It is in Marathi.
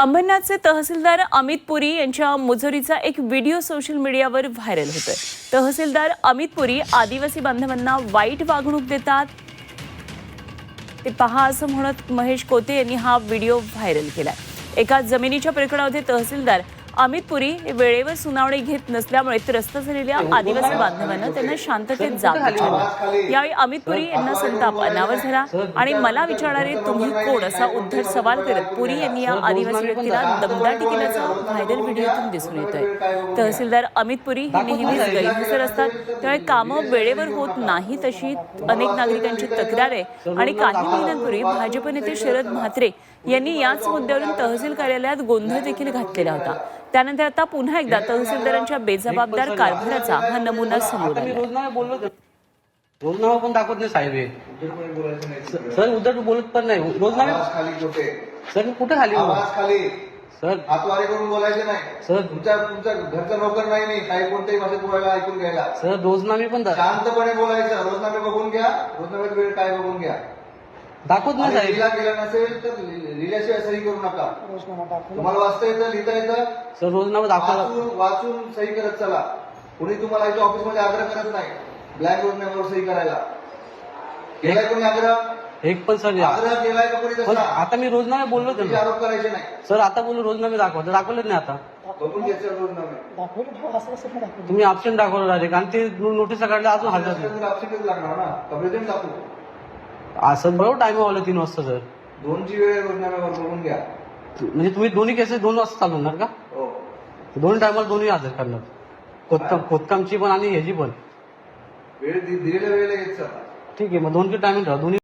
अंबरनाथचे तहसीलदार अमित पुरी यांच्या मुजोरीचा एक व्हिडिओ सोशल मीडियावर व्हायरल होतोय. तहसीलदार अमित पुरी आदिवासी बांधवांना वाईट वागणूक देतात. ते पहा असं म्हणत महेश कोते यांनी हा व्हिडिओ व्हायरल केलाय. एका जमिनीच्या प्रकरणामध्ये तहसीलदार अमित पुरी हे वेळेवर सुनावणी घेत नसल्यामुळे त्रस्त झालेल्या आदिवासी बांधवांना त्यांना शांततेत जाग विचारला यावेळी अमित पुरी यांना संताप अनावर झाला. आणि मला विचारणारे तुम्ही कोण? असा उद्धट सवाल करत पुरी यांनी या आदिवासी व्यक्तीला दमदाटी केल्याचा व्हायरल व्हिडिओतून दिसून येतोय. तहसीलदार अमित पुरी हे नेहमीच गैरहजर असतात. त्यामुळे कामं वेळेवर होत नाहीत अशी अनेक नागरिकांची तक्रार आहे. आणि काही महिन्यांपूर्वी भाजप नेते शरद म्हात्रे यांनी याच मुद्द्यावरून तहसील कार्यालयात गोंधळ देखील घातलेला होता. त्यानंतर आता पुन्हा एकदा तहसीलदारांच्या बेजबाबदार कारभाराचा हा नमुना समोर आला रोजनामा रोजनामा पण दाखवत नाही साहेब हे. सर उद्धट बोलत पण नाही. रोजनामे आवाज खाली कुठे? सर मी कुठे खाली खाली. सर हातवारे करून बोलायचे नाही. सर तुमच्या तुमच्या घरचा नोकर नाही मी. काही कोणत्याही भाषेत बोलायला ऐकून घ्यायला. सर रोजनामे पण शांतपणे बोलायचं. रोजनामे बघून घ्या. रोजनाम्यात वेळ काय बघून घ्या. दाखवत नाही साहेब. लिहिला गेला नसेल तर लिहिल्याशिवाय सही करू नका. तुम्हाला वाचता येतं लिहिता येतं. सर रोजनामा दाखवला वाचून वाचून सही करत चला. कुणी तुम्हाला इथे ऑफिसमध्ये आग्रह करत नाही. ब्लँक रोजनाम्यावर सही करायला. केलाय कोणी आग्रह? एक पण सर या- आग्रह केलाय का कोणी पण तसा आता मी रोजनामे बोललो तुमचे तर आरोप करायचे नाही. सर आता बोललो रोजनामे दाखवा. तर दाखवलेच नाही आता. बघून घ्यायचे रोजनामे. तुम्ही ऑप्शन दाखवलं डायरेक्ट आणि ते नोटीस काढल्या अजून हजर नाही. अपसेटच लागणार ना. कपडे टाकू असं बरोबर टाइम वावलं तीन वाजता सर. दोनची वेळ बघून घ्या. म्हणजे तुम्ही दोन्ही केसेस दोन वाजता चालवणार का? हो. दोन टायमाला दोन्ही हजर करणार. खोदकाम खोदकामची पण आणि ह्याची पण. वेळ दि- दिलेल्या वेळेला येत ठीक आहे मग दोन टायमिंग ठेवा. दोन्ही